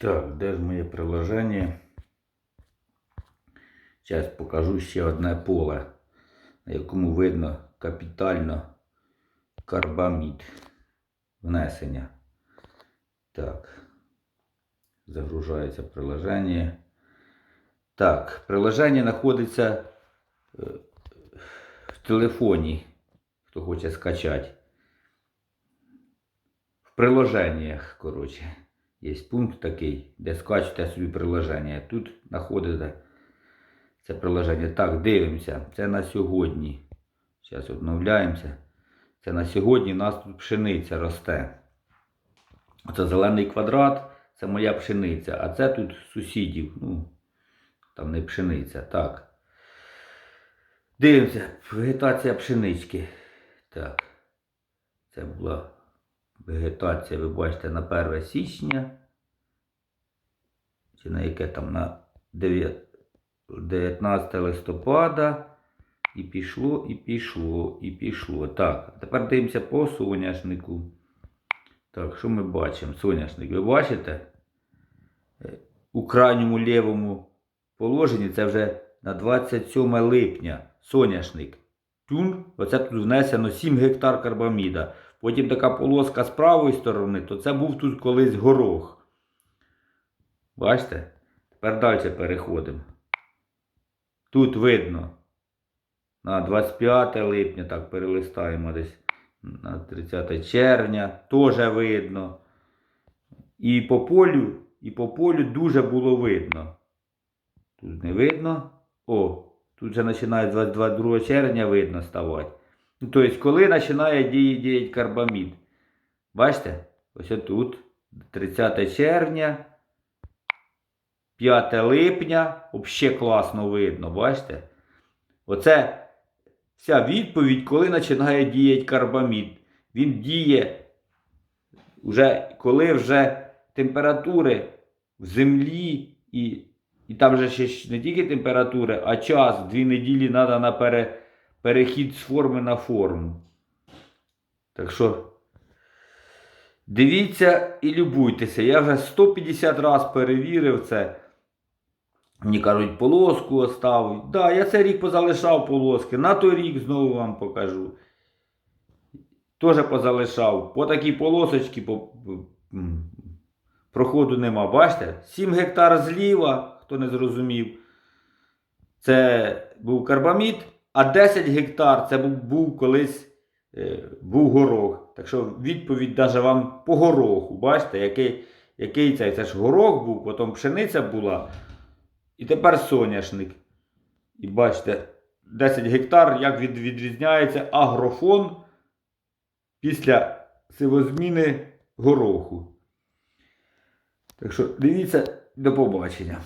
Так, де ж моє приложення? Зараз покажу ще одне поле, на якому видно капітально карбамід внесення. Так, загружається приложення. Так, приложення знаходиться е, в телефоні, хто хоче скачати. В приложеннях, коротше. Є пункт такий, де скачуєте собі приложення. Тут знаходите це приложення. Так, дивимося. Це на сьогодні. Зараз обновляємося. Це на сьогодні у нас тут пшениця росте. Оце зелений квадрат, це моя пшениця, а це тут сусідів. Ну, там не пшениця. Так. Дивимося. Вегетація пшенички. Так. Це була вегетація, ви бачите, на 1 січня. Чи на яке там на 19 листопада. І пішло, і пішло, і пішло. Так, тепер дивимося по соняшнику. Так, що ми бачимо? Соняшник, ви бачите? Е, У крайньому лівому положенні це вже на 27 липня соняшник. Тюн, оце тут внесено 7 гектар карбаміда. Потім така полоска з правої сторони, то це був тут колись горох. Бачите? Тепер далі переходимо. Тут видно. На 25 липня, так перелистаємо десь на 30 червня, теж видно. І по полю, і по полю дуже було видно. Тут не видно. О, тут вже починає 22 червня видно ставати. Тобто, коли починає діяти, карбамід. Бачите? Ось тут 30 червня, 5 липня, взагалі класно видно, бачите? Оце вся відповідь, коли починає діяти карбамід. Він діє, вже, коли вже температури в землі і, і там же ще не тільки температури, а час, дві неділі треба на пере, перехід з форми на форму. Так що дивіться і любуйтеся. Я вже 150 разів перевірив це. Мені кажуть, полоску оставив. Так, да, я цей рік позалишав полоски. На той рік знову вам покажу. Теж позалишав. По такій полосочці по, проходу нема. Бачите? 7 гектар зліва, хто не зрозумів. Це був карбамід, а 10 гектар це був, колись е, був горох. Так що відповідь навіть вам по гороху. Бачите, який, який це? Це ж горох був, потім пшениця була. І тепер соняшник. І бачите, 10 гектар, як від, відрізняється агрофон після сивозміни гороху. Так що дивіться, до побачення.